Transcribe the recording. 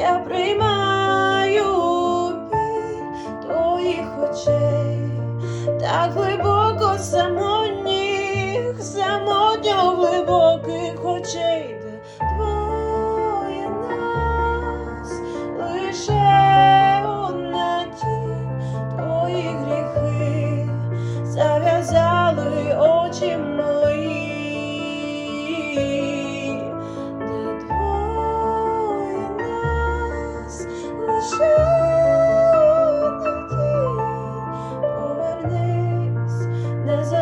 я приймаю твоїх очей. так ви. there's a